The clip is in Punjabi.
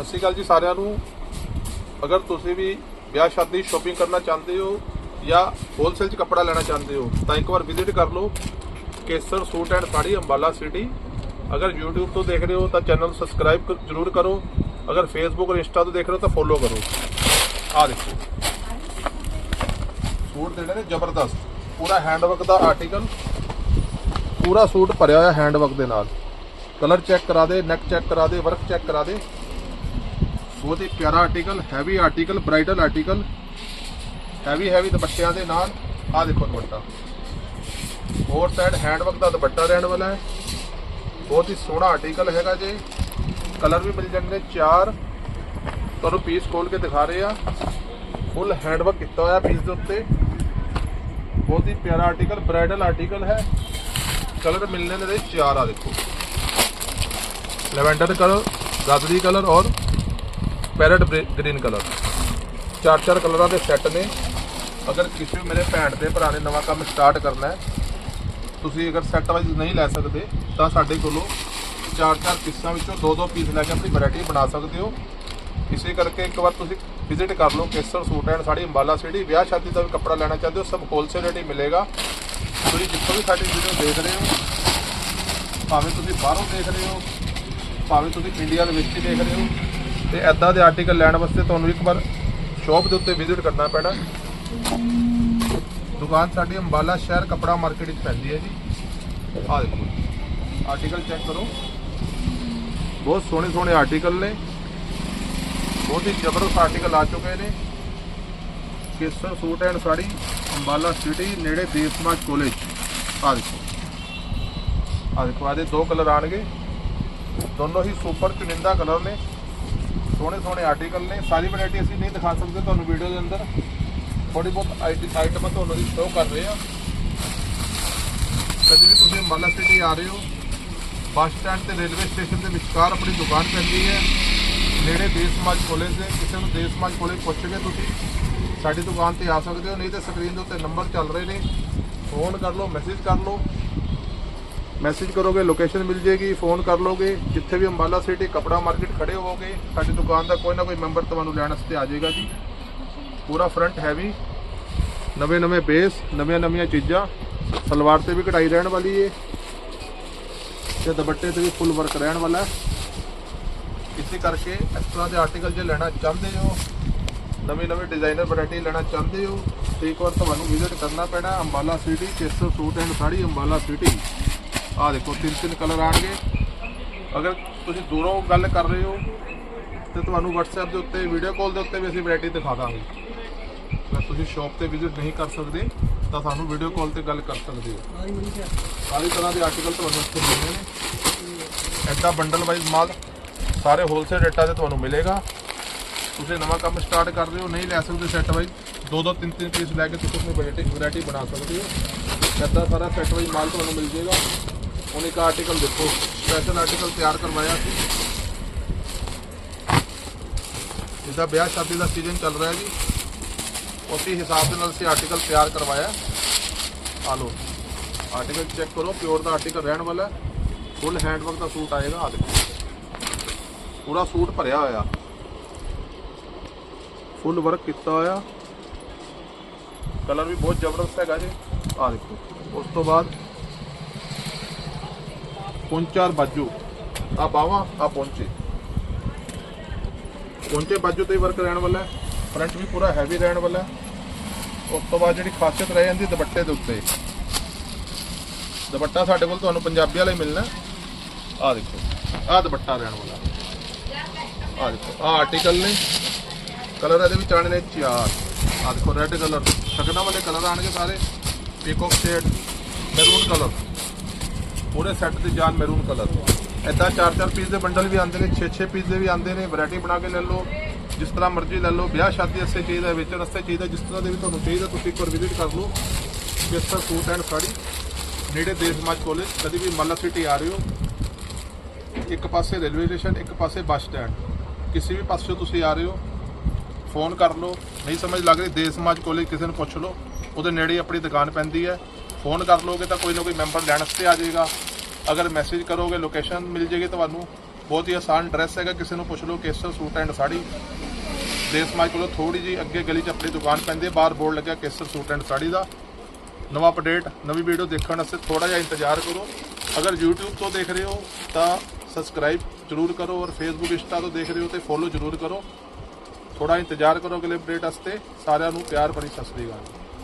ਸਤਿ ਸ਼੍ਰੀ ਅਕਾਲ ਜੀ ਸਾਰਿਆਂ ਨੂੰ। ਅਗਰ ਤੁਸੀਂ ਵੀ ਵਿਆਹ ਸ਼ਾਦੀ ਸ਼ਾਪਿੰਗ ਕਰਨਾ ਚਾਹੁੰਦੇ ਹੋ ਜਾਂ ਹੋਲਸੇਲ 'ਚ ਕੱਪੜਾ ਲੈਣਾ ਚਾਹੁੰਦੇ ਹੋ, ਤਾਂ ਇੱਕ ਵਾਰ ਵਿਜ਼ਿਟ ਕਰ ਲਓ। Kesar suit and sari, Ambala city ਅਗਰ YouTube ਤੋਂ ਦੇਖ ਰਹੇ ਹੋ ਤਾਂ ਚੈਨਲ ਸਬਸਕ੍ਰਾਈਬ ਜ਼ਰੂਰ ਕਰੋ। ਅਗਰ Facebook ਔਰ Insta ਤੋਂ ਦੇਖ ਰਹੇ ਹੋ ਤਾਂ ਫੋਲੋ ਕਰੋ। ਆ ਦੇਖੋ। ਸੂਟ ਦੇਣੇ ਨੇ ਜ਼ਬਰਦਸਤ। ਪੂਰਾ ਹੈਂਡਵਰਕ ਦਾ ਆਰਟੀਕਲ ਪੂਰਾ ਸੂਟ ਭਰਿਆ ਹੋਇਆ ਹੈਂਡਵਰਕ ਦੇ ਨਾਲ। ਕਲਰ ਚੈੱਕ ਕਰਾ ਦੇ ਨੈਕ ਚੈੱਕ ਕਰਾ ਦੇ ਵਰਕ ਚੈੱਕ ਕਰਾ ਦੇ। ਬਹੁਤ ਹੀ ਪਿਆਰਾ article heavy article bridal article heavy heavy ਦੁਪੱਟਿਆਂ ਦੇ ਨਾਲ। ਆਹ ਦੇਖੋ ਦੁਪੱਟਾ। ਹੋਰ ਸਾਈਡ ਹੈਂਡਵਰਕ ਦਾ ਦੁਪੱਟਾ ਰਹਿਣ ਵਾਲਾ ਹੈ। ਬਹੁਤ ਹੀ ਸੋਹਣਾ ਆਰਟੀਕਲ ਹੈਗਾ ਜੀ। ਕਲਰ ਵੀ ਮਿਲ ਜਾਣਗੇ ਚਾਰ। ਤੁਹਾਨੂੰ ਪੀਸ ਖੋਲ ਕੇ ਦਿਖਾ ਰਹੇ ਆ ਫੁੱਲ ਹੈਂਡਵਰਕ ਕੀਤਾ ਹੋਇਆ ਪੀਸ ਦੇ ਉੱਤੇ। ਬਹੁਤ ਹੀ ਪਿਆਰਾ ਆਰਟੀਕਲ ਬ੍ਰਾਈਡਲ ਆਰਟੀਕਲ ਹੈ। ਕਲਰ ਮਿਲਣੇ ਨੇ ਚਾਰ ਆ ਦੇਖੋ। ਲੈਵੈਂਡਰ ਕਲਰ ਗਾਜਰੀ ਕਲਰ ਔਰ ਪੈਰਟ ਗ੍ਰੀਨ ਕਲਰ। ਚਾਰ ਚਾਰ ਕਲਰਾਂ ਦੇ ਸੈੱਟ ਨੇ। ਅਗਰ ਕਿਸੇ ਵੀ ਮੇਰੇ ਭੈਣ ਦੇ ਭਰਾ ਨੇ ਨਵਾਂ ਕੰਮ ਸਟਾਰਟ ਕਰਨਾ ਹੈ, ਤੁਸੀਂ ਅਗਰ ਸੈੱਟ ਵਾਈਜ਼ ਨਹੀਂ ਲੈ ਸਕਦੇ, ਤਾਂ ਸਾਡੇ ਕੋਲੋਂ ਚਾਰ ਚਾਰ ਪੀਸਾਂ ਵਿੱਚੋਂ ਦੋ ਦੋ ਪੀਸ ਲੈ ਕੇ ਆਪਣੀ ਵੈਰਾਈਟੀ ਬਣਾ ਸਕਦੇ ਹੋ। ਇਸੇ ਕਰਕੇ ਇੱਕ ਵਾਰ ਤੁਸੀਂ ਵਿਜ਼ਿਟ ਕਰ ਲਓ Kesar suit and sari, Ambala city ਵਿਆਹ ਸ਼ਾਦੀ ਦਾ ਵੀ ਕੱਪੜਾ ਲੈਣਾ ਚਾਹੁੰਦੇ ਹੋ, ਸਭ ਹੋਲਸੇਲ ਰੇਟ ਹੀ ਮਿਲੇਗਾ। ਤੁਸੀਂ ਜਿੱਥੋਂ ਵੀ ਸਾਡੀ ਵੀਡੀਓ ਦੇਖ ਰਹੇ ਹੋ, ਭਾਵੇਂ ਤੁਸੀਂ ਬਾਹਰੋਂ ਦੇਖ ਰਹੇ ਹੋ, ਭਾਵੇਂ ਤੁਸੀਂ ਇੰਡੀਆ ਦੇ ਵਿੱਚ ਹੀ ਦੇਖ ਰਹੇ ਹੋ ਤੇ ਐਦਾਂ ਦੇ ਆਰਟੀਕਲ ਲੈਣ ਵਾਸਤੇ ਤੁਹਾਨੂੰ ਇੱਕ ਵਾਰ ਸ਼ਾਪ ਦੇ ਉੱਤੇ ਵਿਜ਼ਿਟ ਕਰਨਾ ਪੈਣਾ। ਦੁਕਾਨ ਸਾਡੀ ਅੰਬਾਲਾ ਸ਼ਹਿਰ ਕਪੜਾ ਮਾਰਕੀਟ ਵਿੱਚ ਪੈਂਦੀ ਹੈ ਜੀ। ਆਹ ਦੇਖੋ ਆਰਟੀਕਲ ਚੈੱਕ ਕਰੋ। ਬਹੁਤ ਸੋਹਣੇ ਸੋਹਣੇ ਆਰਟੀਕਲ ਨੇ। ਬਹੁਤ ਹੀ ਜ਼ਬਰਦਸਤ ਆਰਟੀਕਲ ਆ ਚੁੱਕੇ ਨੇ। Kesar, suit and sari, Ambala city ਨੇੜੇ ਦੇਵ ਸਮਾਜ ਕਾਲਜ ਆਹ ਦੇਖੋ। ਆਹ ਦੇਖੋ ਆਦੇ ਦੋ ਕਲਰ ਆਣਗੇ ਦੋਨੋਂ ਹੀ ਸੁਪਰ ਚੁਨਿੰਦਾ ਕਲਰ ਨੇ। ਸੋਹਣੇ ਸੋਹਣੇ ਆਰਟੀਕਲ ਨੇ, ਸਾਰੀ ਵੈਰਾਈਟੀ ਅਸੀਂ ਨਹੀਂ ਦਿਖਾ ਸਕਦੇ ਤੁਹਾਨੂੰ ਵੀਡੀਓ ਦੇ ਅੰਦਰ। ਥੋੜੀ ਬਹੁਤ ਆਈਟਮਾਂ ਤੁਹਾਨੂੰ ਅਸੀਂ ਸ਼ੋਅ ਕਰ ਰਹੇ। ਹਾਂ ਕਦੇ ਵੀ ਤੁਸੀਂ ਮਾਲਾ ਸਿਟੀ ਆ ਰਹੇ ਹੋ ਬੱਸ ਸਟੈਂਡ ਤੇ ਰੇਲਵੇ ਸਟੇਸ਼ਨ ਦੇ ਵਿਚਕਾਰ ਆਪਣੀ ਦੁਕਾਨ ਪੈਂਦੀ ਹੈ। ਨੇੜੇ ਦੇਸ਼ ਸਮਾਜ ਕਾਲਜ ਦੇ ਕਿਸੇ ਨੂੰ ਦੇਸ਼ ਸਮਾਜ ਕਾਲਜ ਪੁੱਛ ਕੇ ਤੁਸੀਂ ਸਾਡੀ ਦੁਕਾਨ ਤੇ ਆ ਸਕਦੇ ਹੋ, ਨਹੀਂ ਤੇ ਸਕਰੀਨ ਦੇ ਉੱਤੇ ਨੰਬਰ ਚੱਲ ਰਹੇ ਨੇ। ਫੋਨ ਕਰ ਲਓ ਮੈਸੇਜ ਕਰ ਲਓ। ਮੈਸੇਜ ਕਰੋਗੇ ਲੋਕੇਸ਼ਨ ਮਿਲ ਜੇਗੀ ਫੋਨ ਕਰ ਲੋਗੇ ਜਿੱਥੇ ਵੀ ਅੰਬਾਲਾ ਸਿਟੀ ਕਪੜਾ ਮਾਰਕੀਟ ਖੜੇ ਹੋਵੋਗੇ, ਸਾਡੀ ਦੁਕਾਨ ਦਾ ਕੋਈ ਨਾ ਕੋਈ ਮੈਂਬਰ ਤੁਹਾਨੂੰ ਲੈਣ ਵਾਸਤੇ ਆ ਜਾਏਗਾ ਜੀ। ਪੂਰਾ ਫਰੰਟ ਹੈਵੀ ਨਵੇਂ ਨਵੇਂ ਬੇਸ ਨਵੀਆਂ ਨਵੀਆਂ ਚੀਜ਼ਾਂ, ਸਲਵਾਰ ਤੇ ਵੀ ਕਢਾਈ ਰਹਿਣ ਵਾਲੀ ਏ, ਤੇ ਦੁਪੱਟੇ ਤੇ ਵੀ ਫੁੱਲ ਵਰਕ ਰਹਿਣ ਵਾਲਾ। ਹੈ ਇਸੇ ਕਰਕੇ ਇਸ ਤਰ੍ਹਾਂ ਦੇ ਆਰਟੀਕਲ ਜੇ ਲੈਣਾ ਚਾਹੁੰਦੇ ਹੋ, ਨਵੇਂ ਨਵੇਂ ਡਿਜ਼ਾਈਨਰ ਵੈਰਾਈਟੀ ਲੈਣਾ ਚਾਹੁੰਦੇ ਹੋ, ਤੇ ਇੱਕ ਵਾਰ ਤੁਹਾਨੂੰ ਵਿਜ਼ਿਟ ਕਰਨਾ ਪੈਣਾ Ambala city Kesar suit and sari Ambala city ਆਹ ਦੇਖੋ ਤਿੰਨ ਤਿੰਨ ਕਲਰ ਆਣਗੇ। ਅਗਰ ਤੁਸੀਂ ਦੂਰੋਂ ਗੱਲ ਕਰ ਰਹੇ ਹੋ ਤੇ ਤੁਹਾਨੂੰ WhatsApp ਦੇ ਉੱਤੇ ਵੀਡੀਓ ਕਾਲ ਦੇ ਉੱਤੇ ਵੀ ਅਸੀਂ ਵੈਰਾਈਟੀ ਦਿਖਾ ਦਾਂਗੇ। ਅਗਰ ਤੁਸੀਂ ਸ਼ਾਪ ਤੇ ਵਿਜ਼ਿਟ ਨਹੀਂ ਕਰ ਸਕਦੇ ਤਾਂ ਸਾਨੂੰ ਵੀਡੀਓ ਕਾਲ ਤੇ ਗੱਲ ਕਰ ਸਕਦੇ ਹੋ। ਸਾਰੀ ਤਰ੍ਹਾਂ ਦੇ ਆਰਟੀਕਲ ਤੁਹਾਨੂੰ ਇੱਥੇ ਮਿਲਣੇ ਨੇ। ਐਡਾ ਬੰਡਲ ਵਾਈਜ਼ ਮਾਲ ਸਾਰੇ ਹੋਲਸੇਲ ਰੇਟਾਂ ਤੇ ਤੁਹਾਨੂੰ ਮਿਲੇਗਾ। ਤੁਸੀਂ ਨਵਾਂ ਕੰਮ ਸਟਾਰਟ ਕਰ ਰਹੇ ਹੋ ਨਹੀਂ ਲੈ ਸਕਦੇ ਸੈੱਟ ਵਾਈਜ਼ ਦੋ ਦੋ ਤਿੰਨ ਤਿੰਨ ਪੀਸ ਲੈ ਕੇ ਤੁਸੀਂ ਆਪਣੀ ਵੈਰਾਈਟੀ ਵੈਰਾਈਟੀ ਬਣਾ ਸਕਦੇ ਹੋ। ਐਦਾਂ ਸਾਰਾ ਸੈੱਟ ਵਾਈਜ਼ ਮਾਲ ਤੁਹਾਨੂੰ ਮਿਲ ਜਾਏਗਾ। ਹੁਣ ਇੱਕ ਆਰਟੀਕਲ ਦੇਖੋ। ਸਪੈਸ਼ਲ ਆਰਟੀਕਲ ਤਿਆਰ ਕਰਵਾਇਆ ਸੀ। ਇਹਦਾ ਵਿਆਹ ਸ਼ਾਦੀ ਦਾ ਸੀਜ਼ਨ ਚੱਲ ਰਿਹਾ ਜੀ, ਉਸੇ ਹਿਸਾਬ ਦੇ ਨਾਲ ਅਸੀਂ ਆਰਟੀਕਲ ਤਿਆਰ ਕਰਵਾਇਆ। ਆ ਲਓ ਆਰਟੀਕਲ ਚੈੱਕ ਕਰੋ ਪਿਓਰ ਦਾ ਆਰਟੀਕਲ ਰਹਿਣ ਵਾਲਾ ਹੈ। ਫੁੱਲ ਹੈਂਡਵਰਕ ਦਾ ਸੂਟ ਆਏਗਾ ਆ ਦੇਖੋ। ਪੂਰਾ ਸੂਟ ਭਰਿਆ ਹੋਇਆ। ਫੁੱਲ ਵਰਕ ਕੀਤਾ ਹੋਇਆ। ਕਲਰ ਵੀ ਬਹੁਤ ਜ਼ਬਰਦਸਤ ਹੈਗਾ ਜੀ। ਆ ਦੇਖੋ, ਉਸ ਤੋਂ ਬਾਅਦ ਪੌਂਚਾਰ ਬਾਜੂ ਆ ਬਾਵਾ ਆ ਪੌਂਚੇ। ਪੌਂਚੇ ਬਾਜੂ ਤੇ ਵਰਕ ਰਹਿਣ ਵਾਲਾ ਹੈ ਫਰੰਟ ਵੀ ਪੂਰਾ ਹੈਵੀ ਰਹਿਣ ਵਾਲਾ ਉਸ ਤੋਂ ਬਾਅਦ ਜਿਹੜੀ ਖਾਸੀਅਤ ਰਹਿ ਜਾਂਦੀ ਦੁਪੱਟੇ ਦੇ ਉੱਤੇ। ਦੁਪੱਟਾ ਸਾਡੇ ਕੋਲ ਤੁਹਾਨੂੰ ਪੰਜਾਬੀ ਵਾਲਾ ਮਿਲਣਾ ਆ ਦੇਖੋ ਆ ਦੁਪੱਟਾ ਰਹਿਣ ਵਾਲਾ ਆ ਦੇਖੋ ਆ ਆਰਟੀਕਲ ਨੇ। ਕਲਰ ਇਹਦੇ ਵਿੱਚ ਆਣੇ ਨੇ ਚਾਰ। ਆ ਦੇਖੋ ਰੈੱਡ ਕਲਰ ਸ਼ਗਨਾਂ ਵਾਲੇ ਕਲਰ ਆਣਗੇ ਸਾਰੇ। ਪੀਕੋਕ ਸ਼ੇਡ ਮੈਰੂਨ ਕਲਰ ਪੂਰੇ ਸੈੱਟ ਤੇ ਜਾਨ ਮੈਰੂਨ ਕਲਰ ਐਦਾਂ ਚਾਰ ਚਾਰ ਪੀਸ ਦੇ ਬੰਡਲ ਵੀ ਆਉਂਦੇ ਨੇ 6-6 ਪੀਸ ਦੇ ਵੀ ਆਉਂਦੇ ਨੇ ਵੈਰਾਈਟੀ ਬਣਾ ਕੇ ਲੈ ਲਓ, ਜਿਸ ਤਰ੍ਹਾਂ ਮਰਜ਼ੀ ਲੈ ਲਓ। ਵਿਆਹ ਸ਼ਾਦੀ ਵਾਸਤੇ ਚਾਹੀਦਾ ਵੇਚਣ ਵਾਸਤੇ ਚਾਹੀਦਾ ਜਿਸ ਤਰ੍ਹਾਂ ਦੇ ਵੀ ਤੁਹਾਨੂੰ ਚਾਹੀਦਾ ਤੁਸੀਂ ਇੱਕ ਵਾਰ ਵਿਜ਼ਿਟ ਕਰ ਲਓ। ਕਿਸ ਤਰ੍ਹਾਂ ਸੂਟ ਐਂਡ ਸਾੜੀ, ਨੇੜੇ ਦੇਸ਼ ਸਮਾਜ ਕਾਲਜ ਕਦੀ ਵੀ ਮੱਲਾ ਸਿਟੀ ਆ ਰਹੇ ਹੋ, ਇੱਕ ਪਾਸੇ ਰੇਲਵੇ ਸਟੇਸ਼ਨ ਇੱਕ ਪਾਸੇ ਬੱਸ ਸਟੈਂਡ ਕਿਸੇ ਵੀ ਪਾਸੇ ਤੁਸੀਂ ਆ ਰਹੇ ਹੋ ਫੋਨ ਕਰ ਲਓ। ਨਹੀਂ ਸਮਝ ਲੱਗ ਰਹੀ, ਦੇਸ਼ ਸਮਾਜ ਕਾਲਜ ਕਿਸੇ ਨੂੰ ਪੁੱਛ ਲਓ, ਉਹਦੇ ਨੇੜੇ ਹੀ ਆਪਣੀ ਦੁਕਾਨ ਪੈਂਦੀ ਹੈ। ਫੋਨ ਕਰ ਲਓਗੇ ਤਾਂ ਕੋਈ ਨਾ ਕੋਈ ਮੈਂਬਰ ਲੈਣ ਵਾਸਤੇ ਆ ਜਾਏਗਾ। ਅਗਰ ਮੈਸੇਜ ਕਰੋਗੇ ਲੋਕੇਸ਼ਨ ਮਿਲ ਜੇਗੀ ਤੁਹਾਨੂੰ। ਬਹੁਤ ਹੀ ਆਸਾਨ ਡਰੈਸ ਹੈਗਾ, ਕਿਸੇ ਨੂੰ ਪੁੱਛ ਲਓ ਕੇਸਰ, ਸੂਟ ਐਂਡ ਸਾੜੀ। ਦੇਸ ਮਾਈ ਕੋਲੋਂ ਥੋੜੀ ਜੀ ਅੱਗੇ ਗਲੀ 'ਚ ਆਪਣੀ ਦੁਕਾਨ ਪੈਂਦੀ ਹੈ, ਬਾਹਰ ਬੋਰਡ ਲੱਗਿਆ ਕੇਸਰ, ਸੂਟ ਐਂਡ ਸਾੜੀ ਦਾ। ਨਵਾਂ ਅਪਡੇਟ ਨਵੀਂ ਵੀਡੀਓ ਦੇਖਣ ਵਾਸਤੇ ਥੋੜਾ ਜਿਹਾ ਇੰਤਜ਼ਾਰ ਕਰੋ। ਅਗਰ YouTube ਤੋਂ ਦੇਖ ਰਹੇ ਹੋ, ਤਾਂ ਸਬਸਕ੍ਰਾਈਬ ਜ਼ਰੂਰ ਕਰੋ ਔਰ Facebook ਇੰਸਟਾ ਤੋਂ ਦੇਖ ਰਹੇ ਹੋ ਤੇ ਫੋਲੋ ਜ਼ਰੂਰ ਕਰੋ। ਥੋੜਾ ਇੰਤਜ਼ਾਰ ਕਰੋ ਅਗਲੇ ਅਪਡੇਟ ਵਾਸਤੇ। ਸਾਰਿਆਂ ਨੂੰ ਪਿਆਰ ਭਰੀ ਸਤਿ ਸ੍ਰੀ ਅਕਾਲ।